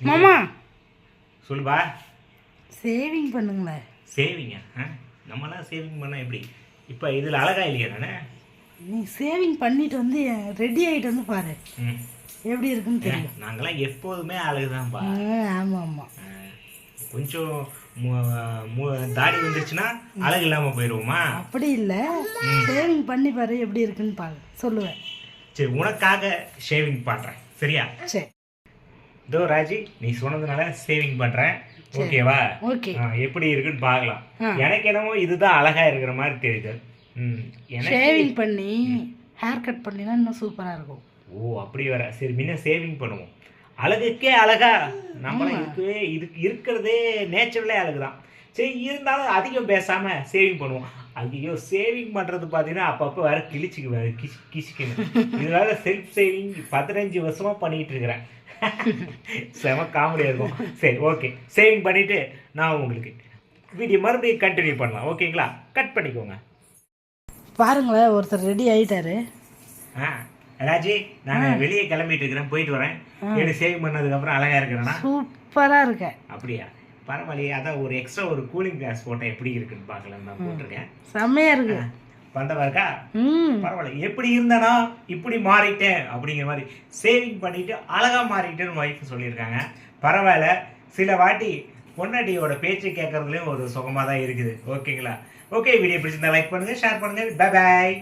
மாமா. சொல்லுப்பா. சேவிங் பண்ணுங்களேன் சேவிங்க ஆ? நம்மலாம் சேவிங் பண்ணால் எப்படி? இப்போ இதில் அழகா இல்லையா நானே? நீ சேவிங் பண்ணிட்டு வந்து ரெடி ஆகிட்டு வந்து பாரு. எப்படி இருக்குன்னு தெரியும். நாங்களாம் எப்போதுமே அழகுதான்ப்பா. ஆமாம் ஆமாம் ஆ, கொஞ்சம் தாடி வந்துருச்சுன்னா அழகு இல்லாமல் போயிடுவோமா அப்படி இல்லை. சேவிங் பண்ணி பாரு எப்படி இருக்குன்னு பாரு. சொல்லுவேன். சரி உனக்காக ஷேவிங் பண்ணுறேன் சரியா? சரி. இதோ ராஜி நீ சொன்னதுனால சேவிங் பண்ணுறேன் ஓகேவா ஓகே எப்படி இருக்குன்னு பார்க்கலாம். ஆ. எனக்கு என்னமோ இதுதான் அழகா இருக்கிற மாதிரி தெரியுது. ம் ஷேவிங் பண்ணி ஹேர் கட் பண்ணினா இன்னும் சூப்பராக இருக்கும். ஓ அப்படி வர சரி முன்ன சேவிங் பண்ணுவோம். அழகுக்கே அழகா. நம்மளாம் இருக்கவே இதுக்கு இருக்கிறதே நேச்சுரலே அழகுதான். சரி இருந்தாலும் அதிகம் பேசாம சேவிங் பண்ணுவோம். ஐயோ சேவிங் பண்றது பார்த்தீங்கன்னா அப்பப்போ வேற கிழிச்சுக்கு வேற கிசி கிசிக்கணும் இதனால செல்ஃப் சேவிங் பதினஞ்சு வருஷமா பண்ணிட்டு இருக்கிறேன். செம காமெடியாக இருக்கும். சரி ஓகே சேவிங் பண்ணிட்டு நான் உங்களுக்கு வீடியோ மறுபடியும் கண்டினியூ பண்ணலாம். ஓகேங்களா கட் பண்ணிக்கோங்க. பாருங்களேன் ஒருத்தர் ரெடி ஆயிட்டாரு. ஆ ராஜி நான் வெளியே கிளம்பிட்டு இருக்கிறேன். போயிட்டு வரேன். எனக்கு சேவிங் பண்ணதுக்கப்புறம் அழகா இருக்கிறேன்னா சூப்பராக இருக்க அப்படியா? பரவாயில்லையே அதான் ஒரு எக்ஸ்ட்ரா ஒரு கூலிங் கிளாஸ் போட்டால் எப்படி இருக்குன்னு பார்க்கலாம் நான் போட்டிருக்கேன். செம்மையாக இருக்கு. பந்தவா இருக்கா? பரவாயில்ல. எப்படி இருந்தனா இப்படி மாறிட்டேன் அப்படிங்கிற மாதிரி சேவிங் பண்ணிட்டு அழகா மாறிட்டேன்னு ஒய்ஃப் சொல்லியிருக்காங்க. பரவாயில்ல. சில வாட்டி பொண்டாட்டியோட பேச்சு கேட்கறதுலயும் ஒரு சுகமாக தான் இருக்குது. ஓகேங்களா? ஓகே வீடியோ பிடிச்சிருந்தா லைக் பண்ணுங்க ஷேர் பண்ணுங்க. Bye bye